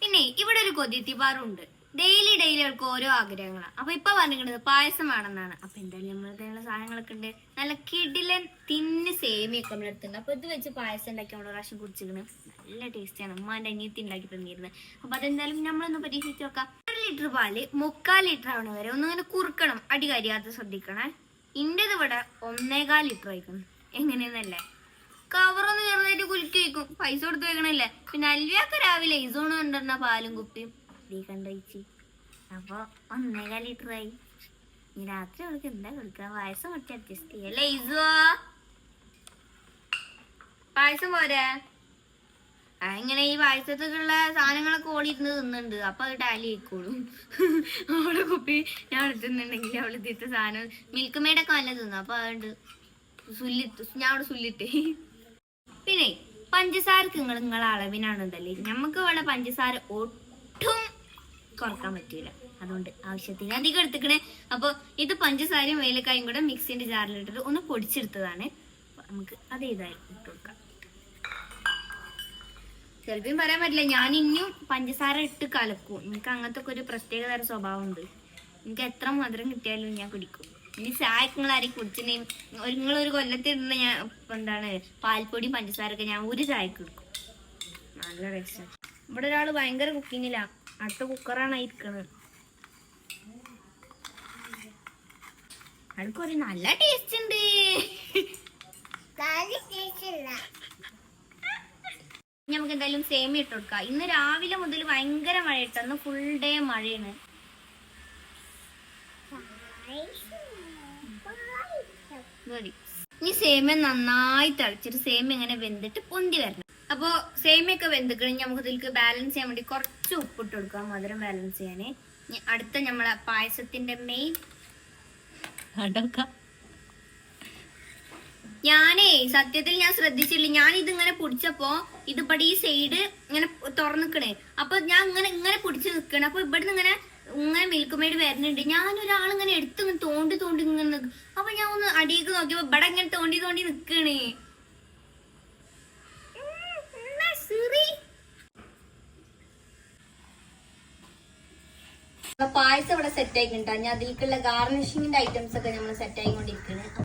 പിന്നെ ഇവിടെ ഒരു കൊതിത്തിപ്പാറുണ്ട് ഡെയിലി ഡെയിലി അവർക്ക് ഓരോ ആഗ്രഹങ്ങളാണ് അപ്പൊ ഇപ്പൊ പറഞ്ഞിരിക്കുന്നത് പായസം വേണമെന്നാണ് അപ്പൊ എന്തായാലും നമ്മളതിനുള്ള സാധനങ്ങളൊക്കെ ഉണ്ട്. നല്ല കിടിലൻ തിന്ന് സേമിയൊക്കെ നമ്മുടെ അടുത്തുണ്ട് അപ്പൊ ഇത് വെച്ച് പായസം ഉണ്ടാക്കി നമ്മൾ പ്രാവശ്യം കുടിച്ചിരിക്കുന്നത് നല്ല ടേസ്റ്റിയാണ് ഉമ്മാന്റെ അനിയത്തി ഉണ്ടാക്കി തന്നിരുന്നത് അപ്പൊ അതെന്തായാലും നമ്മളൊന്ന് പരീക്ഷിച്ച് നോക്കാം. ഒരു ലിറ്റർ പാൽ മുക്കാൽ ലിറ്റർ ആവണ വരെ ഒന്നിങ്ങനെ കുറുക്കണം. അടി കരിയാതെ ശ്രദ്ധിക്കണേ. ഇന്റത് ഇവിടെ ഒന്നേകാൽ ലിറ്റർ ആയിരിക്കും എങ്ങനെയെന്നല്ലേ? കവറൊന്ന് ചെറുതായിട്ട് കുലുക്കി വെക്കും. പൈസ കൊടുത്ത് വെക്കണല്ലേ. പിന്നെ അല്വിയൊക്കെ രാവിലെ ഇസോണ് കണ്ടിരുന്ന പാലും കുപ്പിയും നീ അപ്പൊ ഒന്നേകാൽ ലിറ്റർ ആയി. ഇനി രാത്രി അവൾക്ക് എന്താ കൊടുക്കുക പായസം കുറച്ച് അഡ്ജസ്റ്റ് ചെയ്യല്ലേ ഇസോ പായസം പോരെ? അങ്ങനെ ഈ പായസത്തേക്കുള്ള സാധനങ്ങളൊക്കെ ഓടിയിരുന്ന് തിന്നുന്നുണ്ട്. അപ്പൊ അത് ടാലി ആയിക്കോളും. അവളെ കുപ്പി ഞാൻ എടുത്തിട്ടുണ്ടെങ്കിൽ അവൾ തിത്ത സാധനം മിൽക്ക് മെയ്ഡൊക്കെ നല്ല തിന്നു. അപ്പൊ അതുകൊണ്ട് സുല്ലിട്ട് ഞാൻ അവിടെ സുല്ലിട്ടേ. പിന്നെ പഞ്ചസാരക്ക് നിങ്ങൾ നിങ്ങളെ അളവിനാണെന്നല്ലേ നമുക്ക് ഇവിടെ പഞ്ചസാര ഒട്ടും കുറയ്ക്കാൻ പറ്റൂല. അതുകൊണ്ട് ആവശ്യത്തിന് അധികം എടുത്തിക്കണേ. അപ്പോൾ ഇത് പഞ്ചസാരയും വേലക്കായും കൂടെ മിക്സിന്റെ ജാറിലിട്ടിട്ട് ഒന്ന് പൊടിച്ചെടുത്തതാണ്. നമുക്ക് അത് ഇതായി ഇട്ട് കൊടുക്കാം. ചിലപ്പം പറയാൻ പറ്റില്ല. ഞാൻ ഇനിയും പഞ്ചസാര ഇട്ട് കലക്കും. എനിക്ക് അങ്ങനത്തെ ഒരു പ്രത്യേക തരം സ്വഭാവമുണ്ട് എനിക്ക് എത്ര മധുരം കിട്ടിയാലും ഞാൻ കുടിക്കും. ഇനി ചായ നിങ്ങൾ ആരെയും കുടിച്ചിട്ടുണ്ടെങ്കിൽ നിങ്ങളൊരു കൊല്ലത്തിടുന്ന ഞാൻ എന്താണ് പാൽപ്പൊടി പഞ്ചസാരൊക്കെ ഞാൻ ഒരു ചായക്ക് എടുക്കും നല്ല ടേസ്റ്റ് ഇവിടെ ഒരാൾ ഭയങ്കര കുക്കിങ്ങില്ല അടുത്ത കുക്കറാണ് ഇരിക്കുന്നത് അയാൾക്ക് ഒരു നല്ല ടേസ്റ്റ് ഉണ്ട്. നമുക്ക് എന്തായാലും സേമി ഇട്ട് കൊടുക്കാം. ഇന്ന് രാവിലെ മുതൽ ഭയങ്കര മഴ ഇട്ടന്ന് ഫുൾ ഡേ മഴയാണ്. മതി. ഇനി സേമിയ നന്നായി തിളച്ചിട്ട് സേമിയ ഇങ്ങനെ വെന്തിട്ട് പൊന്തി വരണം. അപ്പോ സേമിയൊക്കെ വെന്തിക്കണെങ്കിൽ നമുക്ക് ഇതിലേക്ക് ബാലൻസ് ചെയ്യാൻ വേണ്ടി കുറച്ച് ഉപ്പിട്ട് കൊടുക്കാം. മധുരം ബാലൻസ് ചെയ്യാനേ. ഇനി അടുത്ത നമ്മളെ പായസത്തിന്റെ മെയിൻ ഞാനേ സത്യത്തിൽ ഞാൻ ശ്രദ്ധിച്ചില്ല. ഞാൻ ഇതിങ്ങനെ പിടിച്ചപ്പോ ഇതിപ്പടി ഈ സൈഡ് ഇങ്ങനെ തുറന്നിക്കണേ. അപ്പൊ ഞാൻ ഇങ്ങനെ ഇങ്ങനെ പിടിച്ച് നിക്കണേ. അപ്പൊ ഇവിടുന്ന് ഇങ്ങനെ ഇങ്ങനെ മിൽക്ക് മെയ്ഡ് വരുന്നുണ്ട്. ഞാനൊരാളിങ്ങനെ എടുത്ത് ഇങ്ങനെ തോണ്ടി തോണ്ടി ഇങ്ങനെ. അപ്പൊ ഞാൻ ഒന്ന് അടിയേക്ക് നോക്കിയപ്പോ ഇവിടെ ഇങ്ങനെ തോണ്ടി തോണ്ടി നിക്കണേ. പായസം ഇവിടെ സെറ്റ് ആയിക്കിട്ടാ ഞാൻ അതിലേക്കുള്ള ഗാർണിഷിങ്ങിന്റെ ഐറ്റംസ് ഒക്കെ നമ്മൾ സെറ്റ് ആയിക്കൊണ്ടിരിക്കുന്നത്